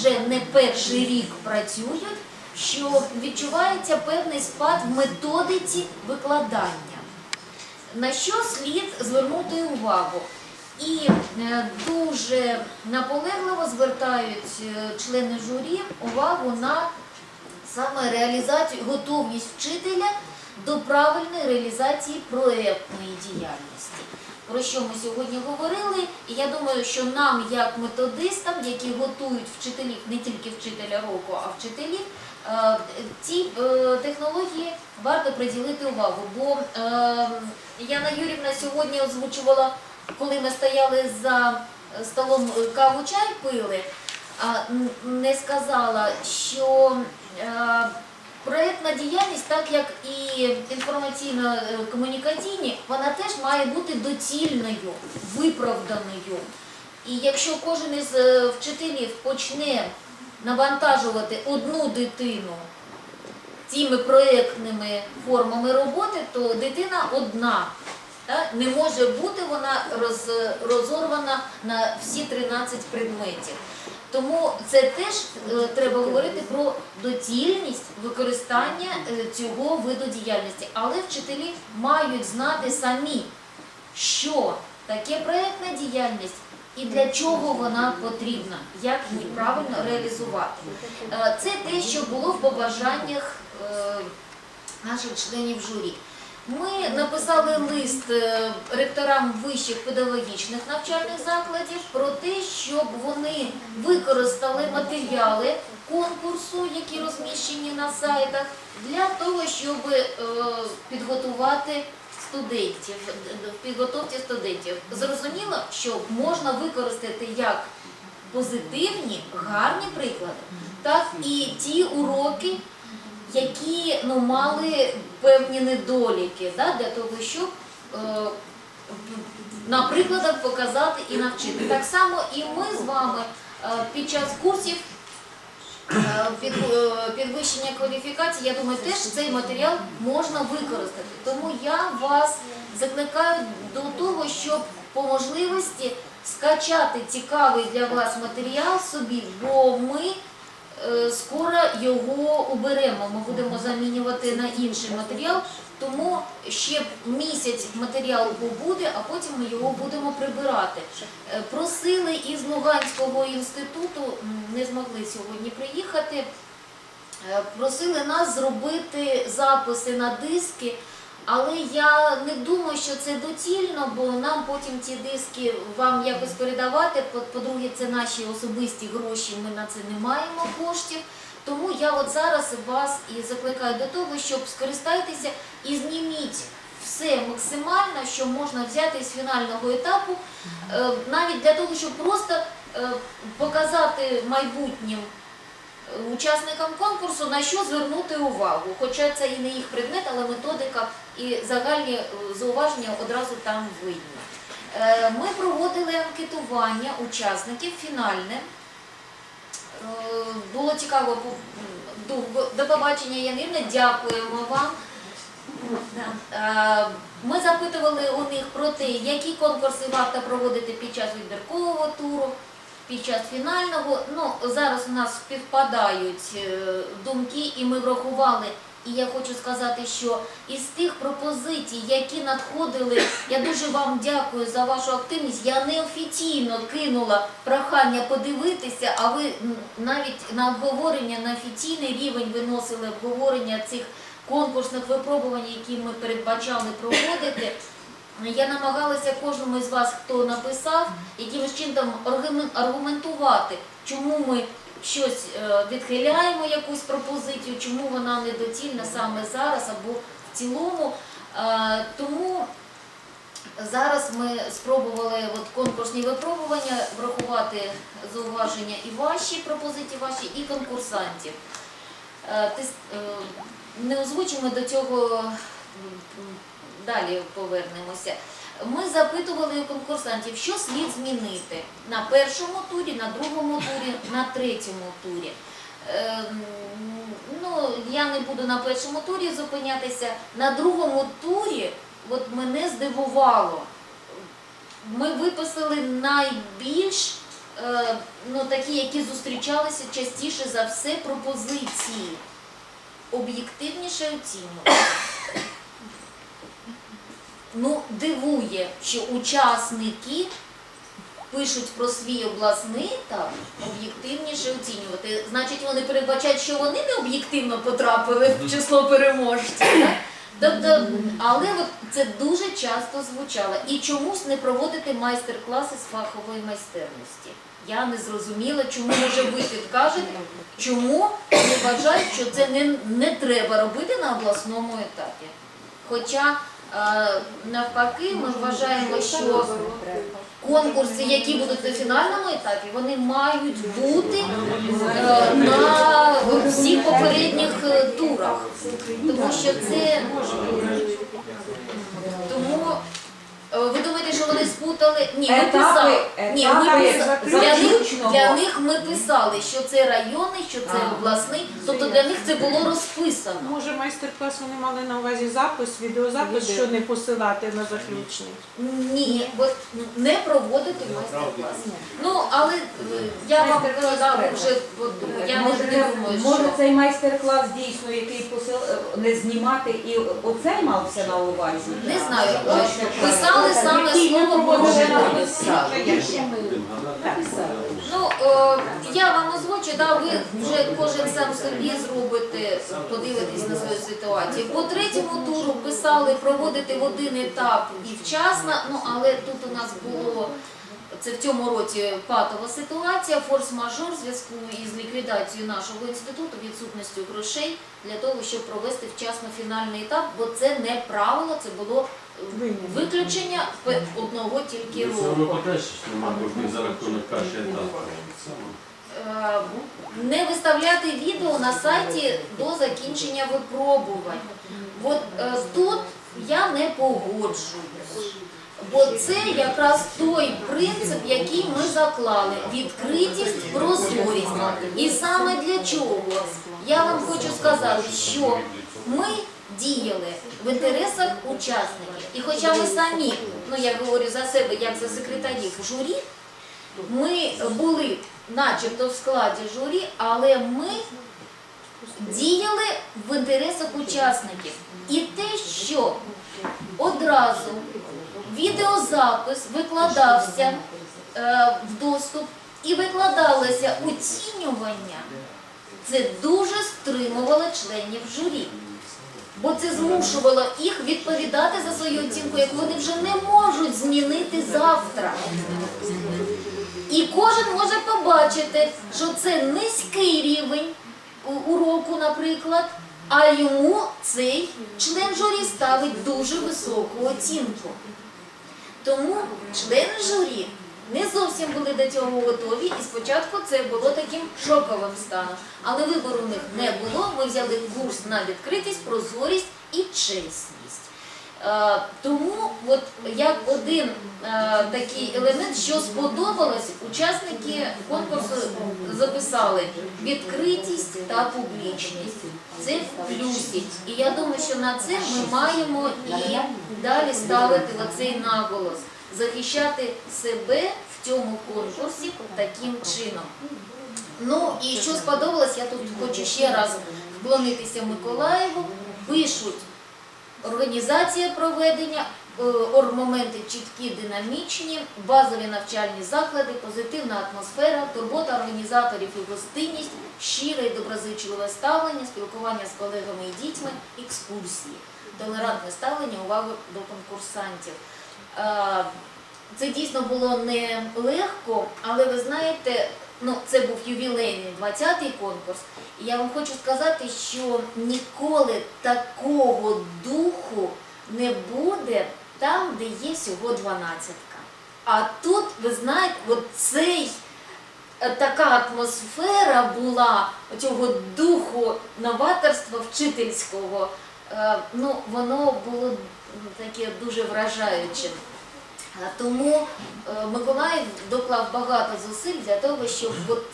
вже не перший рік працюють, що відчувається певний спад в методиці викладання. На що слід звернути увагу? І е, дуже наполегливо звертають е, члени журі увагу на саме реалізацію, готовність вчителя до правильної реалізації проєктної діяльності. Про що ми сьогодні говорили, і я думаю, що нам, як методистам, які готують вчителів, не тільки вчителя року, а вчителів, е, ці е, технології варто приділити увагу. Бо е, Яна Юрівна сьогодні озвучувала, коли ми стояли за столом каву чай пили, не сказала, що проєктна діяльність, так як і інформаційно-комунікаційні, вона теж має бути доцільною, виправданою. І якщо кожен із е, вчителів почне навантажувати одну дитину цими проєктними формами роботи, то дитина одна. Не може бути вона роз, розорвана на всі 13 предметів. Тому це теж е, треба говорити про доцільність використання е, цього виду діяльності. Але вчителі мають знати самі, що таке проєктна діяльність і для чого вона потрібна, як її правильно реалізувати. Е, Це те, що було в побажаннях наших членів журі. Ми написали лист е, ректорам вищих педагогічних навчальних закладів про те, щоб вони використали матеріали конкурсу, які розміщені на сайтах, для того, щоб е, підготувати студентів, підготовці студентів. Зрозуміло, що можна використати як позитивні, гарні приклади, так і ті уроки, які ну, мали певні недоліки да, для того, щоб е, на прикладах показати і навчити. Так само і ми з вами е, під час курсів е, під, е, підвищення кваліфікації, я думаю, теж цей матеріал можна використати. Тому я вас закликаю до того, щоб по можливості скачати цікавий для вас матеріал собі, бо ми скоро його уберемо. Ми будемо замінювати на інший матеріал, тому ще місяць матеріалу побуде, а потім ми його будемо прибирати. Е, Просили із Луганського інституту, не змогли сьогодні приїхати. е, Просили нас зробити записи на диски, але я не думаю, що це доцільно, бо нам потім ці диски вам якось передавати. По- По-друге, це наші особисті гроші, ми на це не маємо коштів. Тому я от зараз вас і закликаю до того, щоб скористайтеся і зніміть все максимально, що можна взяти з фінального етапу, е, навіть для того, щоб просто е, показати майбутнім е, учасникам конкурсу, на що звернути увагу. Хоча це і не їх предмет, але методика і загальні е, зауваження одразу там видно. Е, Ми проводили анкетування учасників фінальне. Е, Було цікаво до, побачення Янина. Дякуємо вам. Ми запитували у них про те, які конкурси варто проводити під час відбіркового туру, під час фінального. Ну, зараз у нас співпадають думки, і ми врахували. І я хочу сказати, що із тих пропозицій, які надходили, я дуже вам дякую за вашу активність. Я неофіційно кинула прохання подивитися, а ви навіть на обговорення на офіційний рівень виносили обговорення цих конкурсних випробувань, які ми передбачали проводити. Я намагалася кожному із вас, хто написав, якимось чином аргумен- аргументувати, чому ми щось е, відхиляємо якусь пропозицію, чому вона недоцільна саме зараз або в цілому. Е, Тому зараз ми спробували от конкурсні випробування врахувати зауваження і ваші пропозиції, ваші, і конкурсантів. Е, Не озвучимо до цього далі повернемося. Ми запитували у конкурсантів, що слід змінити на першому турі, на другому турі, на третьому турі. Ем, Ну, я не буду на першому турі зупинятися. На другому турі от мене здивувало. Ми виписали найбільш е, ну, такі, які зустрічалися частіше за все пропозиції. Об'єктивніше оцінювати. Ну, дивує, що учасники пишуть про свій обласний етап об'єктивніше оцінювати. Значить, вони передбачають, що вони не об'єктивно потрапили в число переможців. Тобто, але от це дуже часто звучало. І чомусь не проводити майстер-класи з фахової майстерності. Я не зрозуміла, чому може ви підкажете, чому вони вважають, що це не, не треба робити на обласному етапі. Хоча навпаки, ми вважаємо, що конкурси, які будуть на фінальному етапі, вони мають бути е, на всіх попередніх е, турах. Тому що це тому е, ви думаєте, що вони? Ні, ми Етапи- писали. Ні, ми писали. Для них, для них ми писали, що це районний, що це А. обласний. Тобто для них це було розписано. Може, майстер-клас вони мали на увазі запис, відеозапис, що не посилати на заключний. Ні, бо не проводити майстер-клас. Ну, але е, я вам казала вже, я не, може, не думаю, може що. цей майстер-клас дійсно, який посил е, не знімати, і оцей мався на увазі? Не знаю, писали саме слово Ну, е, я вам озвучу, да, ви вже кожен сам собі зробите, подивитесь на свою ситуацію. По третьому туру писали проводити в один етап і вчасно, ну але тут у нас було. Це в цьому році патова ситуація, форс-мажор в зв'язку із ліквідацією нашого інституту, відсутністю грошей для того, щоб провести вчасно фінальний етап, бо це не правило, це було виключення одного тільки Це року. за рахунок каші етапу. Не виставляти відео на сайті до закінчення випробувань. От е, тут я не погоджуюсь. Бо це якраз той принцип, який ми заклали відкритість, прозорість. І саме для чого я вам хочу сказати, що ми діяли в інтересах учасників. І хоча ми самі, ну я говорю за себе, як за секретарів журі, ми були начебто в складі журі, але ми діяли в інтересах учасників. І те, що одразу відеозапис викладався е, в доступ і викладалося оцінювання, це дуже стримувало членів журі. Бо це змушувало їх відповідати за свою оцінку, яку вони вже не можуть змінити завтра. І кожен може побачити, що це низький рівень уроку, наприклад, а йому цей член журі ставить дуже високу оцінку. Тому члени журі зовсім були до цього готові, і спочатку це було таким шоковим станом. Але вибору в них не було. Ми взяли курс на відкритість, прозорість і чесність. Е, тому, от як один е, такий елемент, що сподобалось, учасники конкурсу записали відкритість та публічність. Це в плюсі. І я думаю, що на це ми маємо і далі ставити оцей наголос, захищати себе в цьому конкурсі таким чином. Ну і що сподобалось, я тут хочу ще раз вклонитися Миколаєву. Пишуть організація проведення, е, моменти чіткі, динамічні, базові навчальні заклади, позитивна атмосфера, турбота організаторів і гостинність, щире і доброзичливе ставлення, спілкування з колегами і дітьми, екскурсії, толерантне ставлення, увагу до конкурсантів. Це дійсно було не легко, але ви знаєте, ну це був ювілейний 20-й конкурс. І я вам хочу сказати, що ніколи такого духу не буде там, де є всього 12-ка. А тут, ви знаєте, от е, така атмосфера була цього духу новаторства вчительського. Е, Ну, воно було таке дуже вражаючим. А Тому е, Миколаїв доклав багато зусиль для того, щоб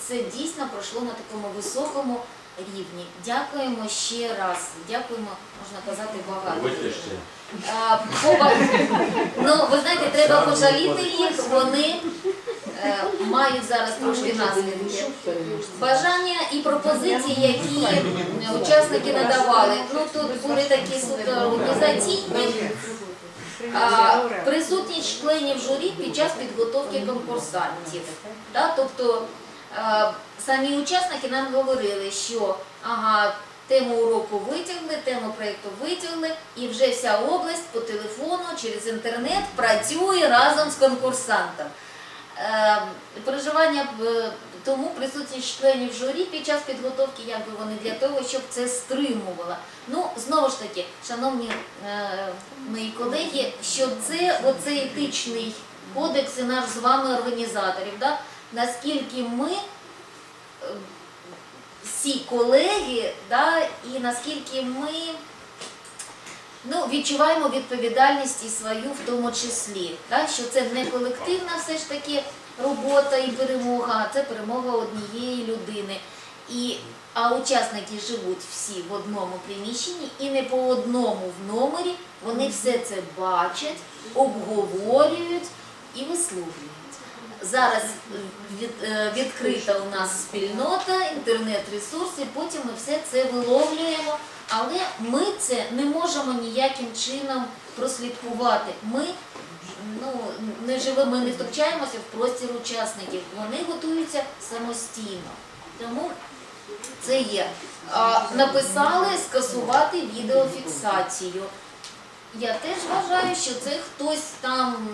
це дійсно пройшло на такому високому рівні. Дякуємо ще раз. Дякуємо, можна казати, багато. Поба- Ну, ви знаєте, треба пожаліти їх. Вони е, мають зараз трошки наслідки. Бажання і пропозиції, які учасники надавали. Ну тут були такі суто організаційні. Присутність членів журі під час підготовки конкурсантів. Тобто е, самі учасники нам говорили, що тему уроку витягли, тему проєкту витягли, і вже вся область по телефону через інтернет працює разом з конкурсантом. Е, переживання е, тому присутність членів журі під час підготовки, якби вони для того, щоб це стримувало. Ну, знову ж таки, шановні е, мої колеги, що це оцей етичний кодекс і наш з вами організаторів, наскільки ми е, всі колеги, і наскільки ми ну, відчуваємо відповідальність і свою в тому числі, що це не колективна все ж таки робота і перемога, а це перемога однієї людини. І, а учасники живуть всі в одному приміщенні і не по одному в номері, вони все це бачать, обговорюють і висловлюють. Зараз від, е, відкрита у нас спільнота, інтернет-ресурси, потім ми все це виловлюємо, але ми це не можемо ніяким чином прослідкувати. Ми ну, не живемо, ми не втручаємося в простір учасників. Вони готуються самостійно. Тому це є. А, написали скасувати відеофіксацію. Я теж вважаю, що це хтось там,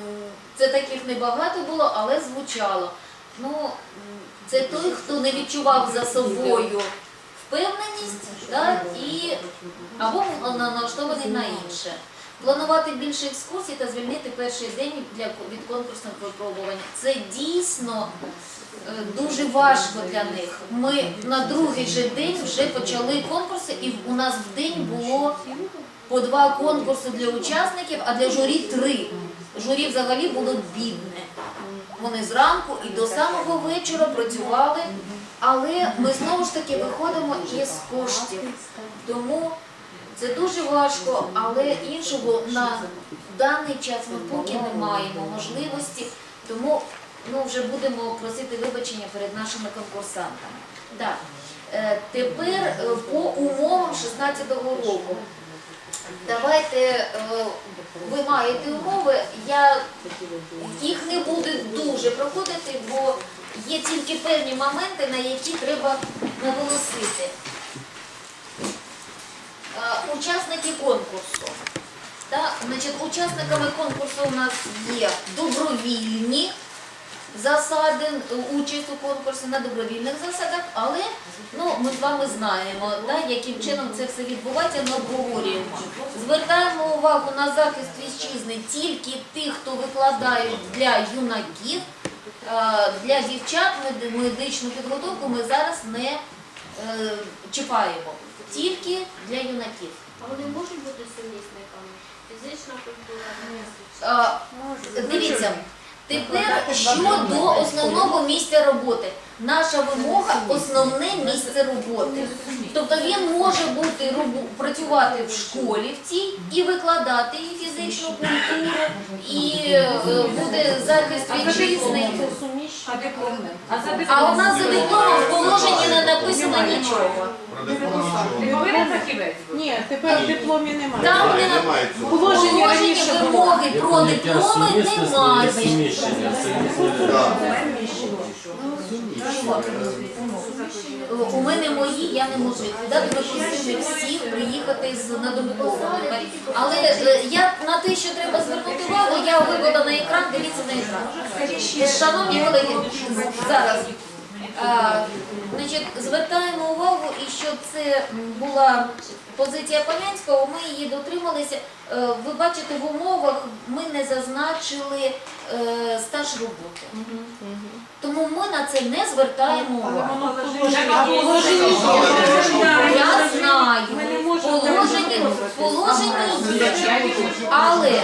це таких небагато було, але звучало. Ну, це той, хто не відчував за собою впевненість да, і, або налаштований на інше. Планувати більше екскурсій та звільнити перший день для, від конкурсних випробувань. Це дійсно е, дуже важко для них. Ми на другий же день вже почали конкурси, і у нас в день було по два конкурси для учасників, а для журі три. Журі взагалі було бідне. Вони зранку і до самого вечора працювали, але ми знову ж таки виходимо із коштів. Тому це дуже важко, але іншого на даний час ми поки не маємо можливості, тому ну, вже будемо просити вибачення перед нашими конкурсантами. Е, Тепер е, по умовам 16-го року. Давайте, е, ви маєте умови, я їх не буду дуже проходити, бо є тільки певні моменти, на які треба наголосити. Учасники конкурсу. Так, значить, учасниками конкурсу у нас є добровільні засади, участь у конкурсі на добровільних засадах, але ну, ми з вами знаємо, да, яким чином це все відбувається, ми обговорюємо. Звертаємо увагу на захист вітчизни тільки тих, хто викладають для юнаків, для дівчат медичну підготовку ми зараз не е, чіпаємо, тільки для юнаків. А вони можуть бути сумісниками? Фізична культура, Е, Дивіться, тепер щодо основного місця роботи. Наша вимога основне місце роботи. Тобто він може бути робу- працювати в школі в цій і викладати і фізичну культуру, і е, буде захист вітчизни. А? А у нас за дипломом в положенні не написано нічого. Що? Повинен фахівець бути? Ні, тепер в дипломі немає. Там не немає цього. Положення раніше було. вимоги про дипломи немає. У мене мої, я не можу відповідати. Ми просили всіх приїхати з надобудовами. Але е, я на те, що треба звернути увагу, я вивела на екран, дивіться на екран. Шановні колеги, зараз. Е, Значить, звертаємо увагу, і що це була позиція Полянського, ми її дотрималися. Е, Ви бачите, в умовах ми не зазначили е, стаж роботи. Тому ми на це не звертаємо увагу. Я знаю, Положення, положення є. Але,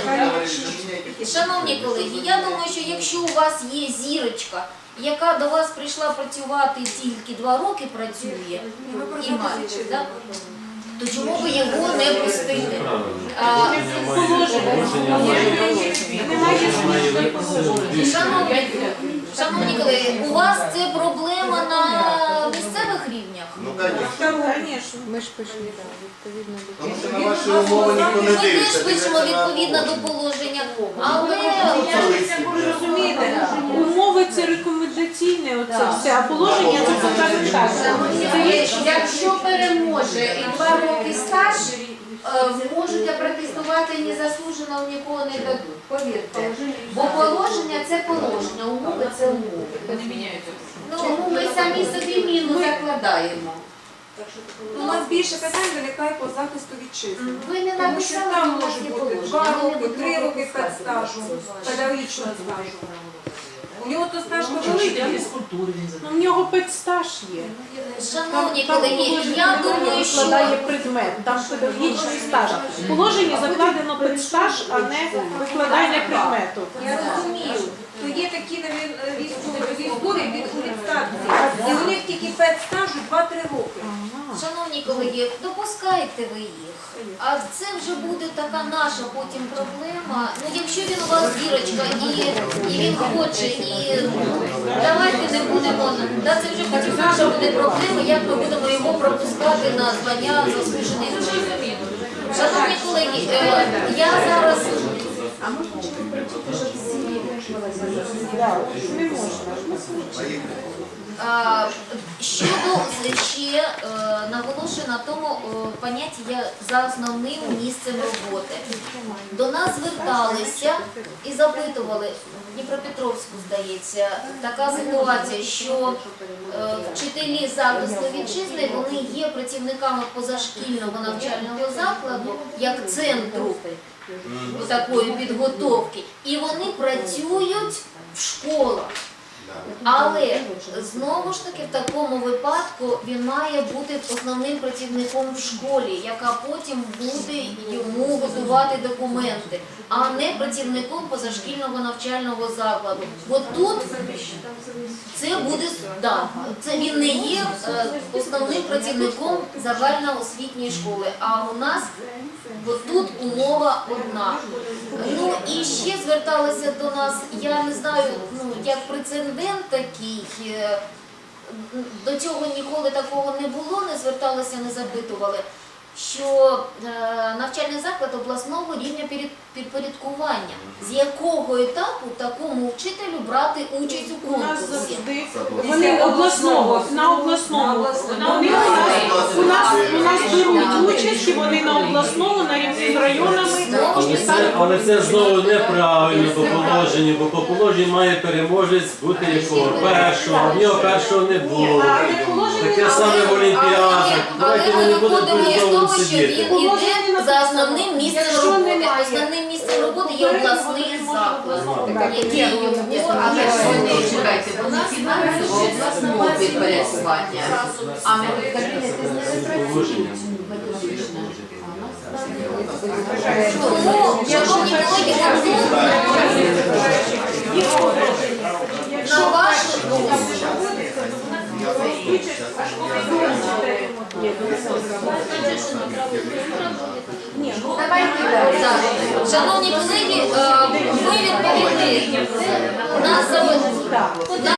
шановні колеги, я думаю, що якщо у вас є зірочка, яка до вас прийшла працювати тільки два роки працює, і має, да, то чому ви його не? А. Шановні, Шановні колеги, у вас це проблема на місцевих рівнях? Ну, конечно. Ми ж пишемо відповідно до Тому що на ваші умови ніхто Ми не теж пишемо дивиться на відповідно умови. положення, але розумієте, умови це рекомендаційне оце все, а положення це покаже так. Це є Якщо переможе і два роки стаж, е, можете протестувати незаслужено в нікого не дадуть, повірте. Бо положення це положення, умови це умови. Вони міняються. Тому ми самі собі міну закладаємо. У нас більше питань виникає по захисту вітчизни. Ви не Тому що написали, там у може бути положення. два Ми не роки, будемо три роки пропускати. спецстажу, педагогічного стажу. У нього то стаж Ну, великий. Ну, в нього педстаж є. шановні там колеги, положення я думаю, що викладає предмет, там педагогічний стаж. В положенні закладено педстаж, а не викладання предмету. Я розумію, то є такі е, військові, військові від урядстатусі, і у них тільки педстажу 2-3 роки. Шановні колеги, допускайте ви їх. А це вже буде така наша потім проблема. Ну якщо він у вас зірочка і, і він хоче, і давайте не будемо. Да, це вже потім наша буде проблема, як ми будемо його пропускати на звання заслужений вчитель. Шановні колеги, е, я зараз Не можна. Щодо ще е, наголошую на тому е, понятті за основним місцем роботи. До нас зверталися і запитували, в Дніпропетровську, здається, така ситуація, що е, вчителі захисту вітчизни вони є працівниками позашкільного навчального закладу як центру такої підготовки, і вони працюють в школах. Але знову ж таки в такому випадку він має бути основним працівником в школі, яка потім буде йому готувати документи, а не працівником позашкільного навчального закладу. Бо тут це буде да, це він не є е, основним працівником загальноосвітньої школи. А у нас бо тут умова одна. Ну і ще зверталися до нас, я не знаю, ну як прецедент такий. е, До цього ніколи такого не було, не зверталися, не запитували. Що е, навчальний заклад обласного рівня підпорядкування, з якого етапу такому вчителю брати участь у У нас конкурсі? завжди вони обласного на обласному. У нас у нас беруть участь і вони на обласному на рівні з районами. Знову ж і таки, Але це знову неправильно по положенню, бо по положенню має переможець бути якого першого, в нього першого не було. Таке саме в Олімпіадах. Давайте ми не будемо того, що сидіти. він іде за основним місцем роботи. Основним місцем роботи є обласний заклад, який його Але вони чекайте, вони фінансово обласному підпорядкування. А ми кабінети з ними Положення. Тому, шановні колеги, на вашу думку, шановні колеги, е, ви відповіли на запитання.